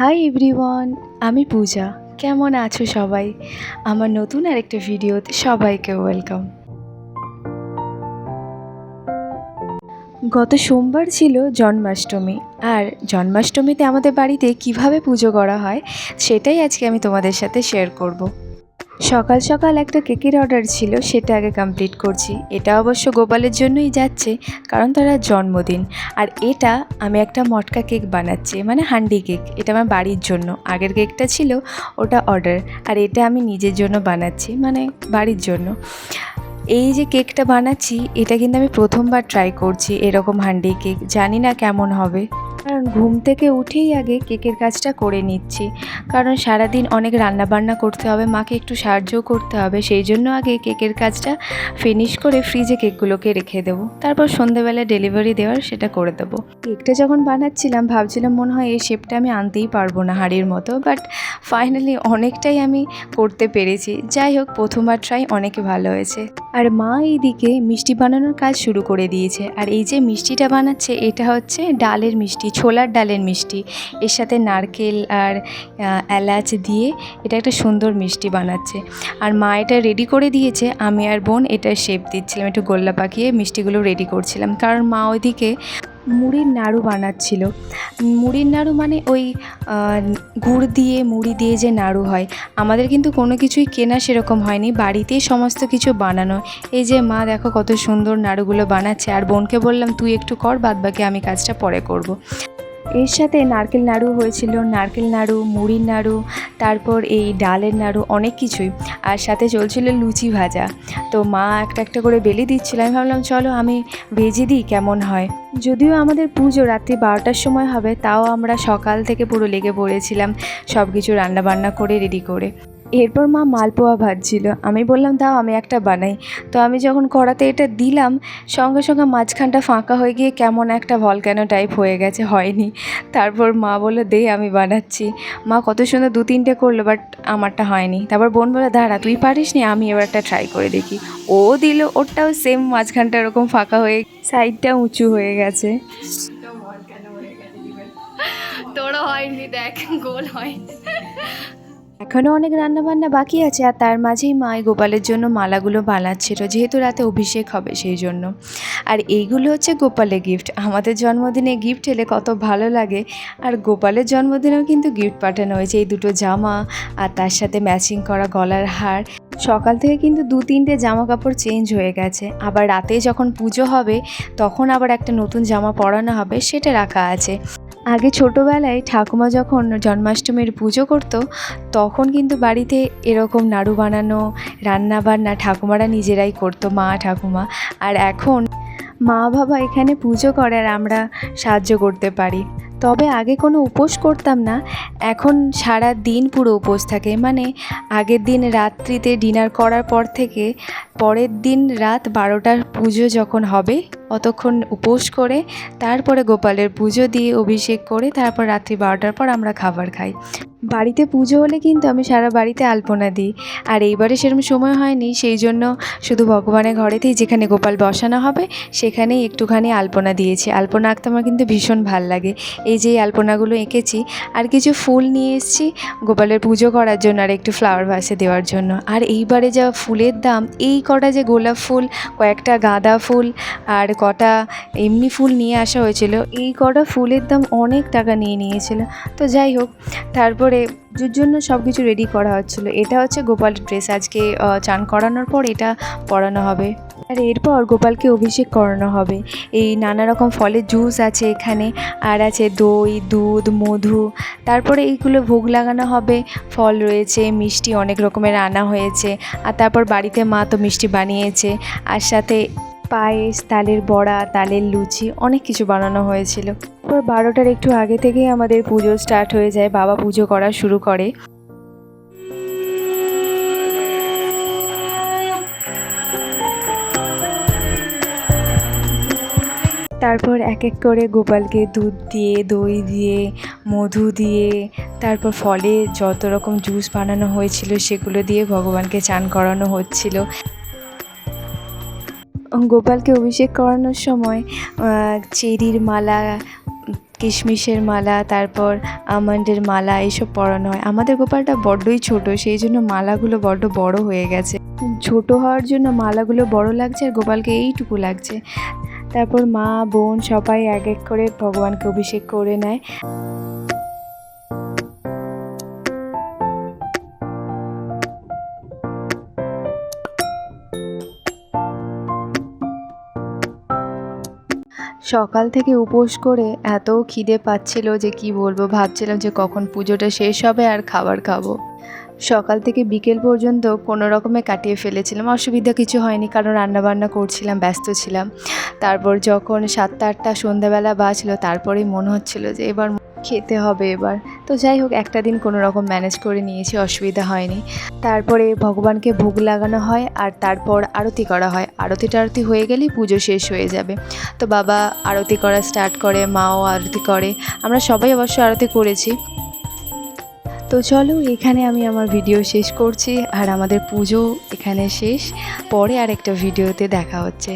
Hi everyone আমি পূজা। কেমন আছো সবাই? আমার নতুন আরেকটা ভিডিওতে সবাইকে ওয়েলকাম গত সোমবার ছিল জন্মাষ্টমী, আর জন্মাষ্টমীতে আমাদের বাড়িতে কীভাবে পুজো করা হয়, সেটাই আজকে আমি তোমাদের সাথে শেয়ার করব। সকাল সকাল একটা কেকের অর্ডার ছিল, সেটা আগে কমপ্লিট করছি। এটা অবশ্য গোপালের জন্যই যাচ্ছে, কারণ তারা জন্মদিন। আর এটা আমি একটা মটকা কেক বানাচ্ছি মানে হান্ডি কেক। এটা আমার বাড়ির জন্য। আগের কেকটা ছিল, ওটা অর্ডার আর এটা আমি নিজের জন্য বানাচ্ছি মানে বাড়ির জন্য। এই যে কেকটা বানাচ্ছি, এটা কিন্তু আমি প্রথমবার ট্রাই করছি, এরকম হান্ডি কেক। জানি না কেমন হবে। কারণ ঘুম থেকে উঠেই আগে কেকের কাজটা করে নিচ্ছি। কারণ সারাদিন অনেক রান্না বান্না করতে হবে, মাকে একটু সাহায্যও করতে হবে, সেই জন্য আগে কেকের কাজটা ফিনিশ করে ফ্রিজে কেকগুলোকে রেখে দেবো। তারপর সন্ধেবেলা ডেলিভারি দেওয়ার সেটা করে দেবো। কেকটা যখন বানাচ্ছিলাম, ভাবছিলাম মনে হয় এই শেপটা আমি আনতেই পারব না হাড়ির মতো বাট ফাইনালি অনেকটাই আমি করতে পেরেছি। যাই হোক, প্রথমবার ট্রাই অনেকে ভালো হয়েছে। আর মা এইদিকে মিষ্টি বানানোর কাজ শুরু করে দিয়েছে। আর এই যে মিষ্টিটা বানাচ্ছে, এটা হচ্ছে ডালের মিষ্টি। ছোলার ডালের মিষ্টি, এর সাথে নারকেল আর এলাচ দিয়ে এটা একটা সুন্দর মিষ্টি বানাচ্ছে। আর মা এটা রেডি করে দিয়েছে, আমি আর বোন এটা শেপ দিচ্ছিলাম, একটু গোল্লা পাকিয়ে মিষ্টিগুলো রেডি করছিলাম। কারণ মা ওইদিকে মুড়ির নাড়ু বানাচ্ছিল। মুড়ির নাড়ু মানে ওই গুড় দিয়ে, মুড়ি দিয়ে যে নাড়ু হয়। আমাদের কিন্তু কোনো কিছুই কেনা সেরকম হয়নি। বাড়িতেই সমস্ত কিছু বানানো। এই যে মা দেখো কত সুন্দর নাড়ুগুলো বানাচ্ছে। আর বোনকে বললাম, তুই একটু কর, বাদবাকি আমি কাজটা পরে করব। এর সাথে নারকেল নাড়ু হয়েছিল, নারকেল নাড়ু, মুড়ির নাড়ু, তারপর এই ডালের নাড়ু, অনেক কিছুই। আর সাথে চলছিল লুচি ভাজা। তো মা একটা একটা করে বেলি দিচ্ছিল। আমি ভাবলাম, চলো আমি ভেজে দিই কেমন হয়? যদিও আমাদের পুজো রাত্রি বারোটার সময় হবে, তাও আমরা সকাল থেকে পুরো লেগে পড়েছিলাম। সব কিছু রান্নাবান্না করে রেডি করে। এরপর মা মালপোয়া ভাজছিল। আমি বললাম, দাও, আমি একটা বানাই। তো আমি যখন কড়াতে এটা দিলাম, সঙ্গে সঙ্গে মাঝখানটা ফাঁকা হয়ে গিয়ে কেমন একটা ভলক্যানো টাইপ হয়ে গেছে, হয়নি। তারপর মা বলল, দে, আমি বানাচ্ছি। মা কত সুন্দর দু তিনটে করল বাট আমারটা হয়নি। তারপর বোন বলে দাঁড়া, তুই পারিস নি? আমি এবার একটা ট্রাই করে দেখি। ও দিল, ওরটাও সেম মাঝখানটা এরকম ফাঁকা হয়ে সাইডটা উঁচু হয়ে গেছে। তোরও হয়নি, দেখ, গোল হয় এখনও অনেক রান্নাবান্না বাকি আছে আর তার মাঝেই মা গোপালের জন্য মালাগুলো বানাচ্ছিল, যেহেতু রাতে অভিষেক হবে সেই জন্য। আর এইগুলো হচ্ছে গোপালের গিফট আমাদের জন্মদিনে গিফট এলে কত ভালো লাগে। আর গোপালের জন্মদিনেও কিন্তু গিফট পাঠানো হয়েছে। এই দুটো জামা আর তার সাথে ম্যাচিং করা গলার হার। সকাল থেকে কিন্তু দু তিনটে জামা কাপড় চেঞ্জ হয়ে গেছে। আবার রাতে যখন পুজো হবে, তখন আবার একটা নতুন জামা পরানো হবে, সেটা রাখা আছে। আগে ছোটোবেলায় ঠাকুমা যখন জন্মাষ্টমীর পুজো করত, তখন কিন্তু বাড়িতে এরকম নাড়ু বানানো, রান্না বান্না ঠাকুমারা নিজেরাই করতো, মা ঠাকুমা। আর এখন মা বাবা এখানে পুজো করে আর আমরা সাহায্য করতে পারি। তবে আগে কোনো উপোস করতাম না। এখন সারা দিন পুরো উপোস থাকে। মানে আগের দিন রাত্রিতে ডিনার করার পর থেকে পরের দিন রাত বারোটার পুজো যখন হবে, অতক্ষণ উপোস করে, তারপরে গোপালের পুজো দিয়ে অভিষেক করে, তারপর রাত্রি বারোটার পর আমরা খাবার খাই। বাড়িতে পুজো হলে কিন্তু আমি সারা বাড়িতে আলপনা দিই। আর এইবারে সেরকম সময় হয়নি, সেই জন্য শুধু ভগবানের ঘরেতেই যেখানে গোপাল বসানো হবে, সেখানেই একটুখানি আলপনা দিয়েছি। আলপনা আঁকতে আমার কিন্তু ভীষণ ভালো লাগে। এই যে আলপনাগুলো এঁকেছি, আর কিছু ফুল নিয়ে এসেছি গোপালের পুজো করার জন্য আর একটু ফ্লাওয়ার ভাসে দেওয়ার জন্য। আর এইবারে যা ফুলের দাম, এই কটা যে গোলাপ ফুল, কয়েকটা গাঁদা ফুল আর কটা এমনি ফুল নিয়ে আসা হয়েছিল, এই কটা ফুলের দাম অনেক টাকা নিয়ে নিয়েছিল। তো যাই হোক, তারপরে পুজোর জন্য সব কিছু রেডি করা হচ্ছিল। এটা হচ্ছে গোপালের ড্রেস আজকে চান করানোর পর এটা পরানো হবে। আর এরপর গোপালকে অভিষেক করানো হবে। এই নানা রকম ফলের জুস আছে এখানে, আর আছে দই, দুধ, মধু। তারপরে এইগুলো ভোগ লাগানো হবে। ফল রয়েছে, মিষ্টি অনেক রকমের আনা হয়েছে। আর তারপর বাড়িতে মা তো মিষ্টি বানিয়েছে। আর সাথে পায়েস, তালের বড়া, তালের লুচি অনেক কিছু বানানো হয়েছিল। তারপর বারোটার একটু আগে থেকেই আমাদের পুজো স্টার্ট হয়ে যায়। বাবা পুজো করা শুরু করে। তারপর এক এক করে গোপালকে দুধ দিয়ে, দই দিয়ে, মধু দিয়ে, তারপর ফলে যত রকম জুস বানানো হয়েছিল সেগুলো দিয়ে ভগবানকে চান করানো হচ্ছিল। গোপালকে অভিষেক করানোর সময় চেরির মালা, কিশমিশের মালা, তারপর আমন্ডের মালা এইসব পরানো হয়। আমাদের গোপালটা বড্ডই ছোট, সেই জন্য মালাগুলো বড্ড বড় হয়ে গেছে। ছোট হওয়ার জন্য মালাগুলো বড় লাগছে আর গোপালকে এইটুকু লাগছে। তারপর মা, বোন সবাই এক এক করে ভগবানকে অভিষেক করে নেয়। সকাল থেকে উপোস করে এত খিদে পাচ্ছিল যে কি বলব, ভাবছিলাম যে কখন পুজোটা শেষ হবে আর খাবার খাব। সকাল থেকে বিকেল পর্যন্ত কোনো রকমে কাটিয়ে ফেলেছিলাম। অসুবিধা কিছু হয়নি, কারণ রান্নাবান্না করছিলাম, ব্যস্ত ছিলাম। তারপর যখন সাতটা, আটটা, সন্ধ্যাবেলা বাজলো, তারপরেই মনে হচ্ছিল যে এবার খেতে হবে এবার। তো যাই হোক, একটা দিন কোনো রকম ম্যানেজ করে নিয়েছি, অসুবিধা হয়নি। তারপরে ভগবানকে ভোগ লাগানো হয় আর তারপর আরতি করা হয়। আরতি টারতি হয়ে গেলেই পুজো শেষ হয়ে যাবে। তো বাবা আরতি করা স্টার্ট করে, মাও আরতি করে। আমরা সবাই অবশ্য আরতি করেছি। তো চলো, এখানে আমি আমার ভিডিও শেষ করছি আর আমাদের পুজো এখানে শেষ। পরে আর একটা ভিডিওতে দেখা হচ্ছে।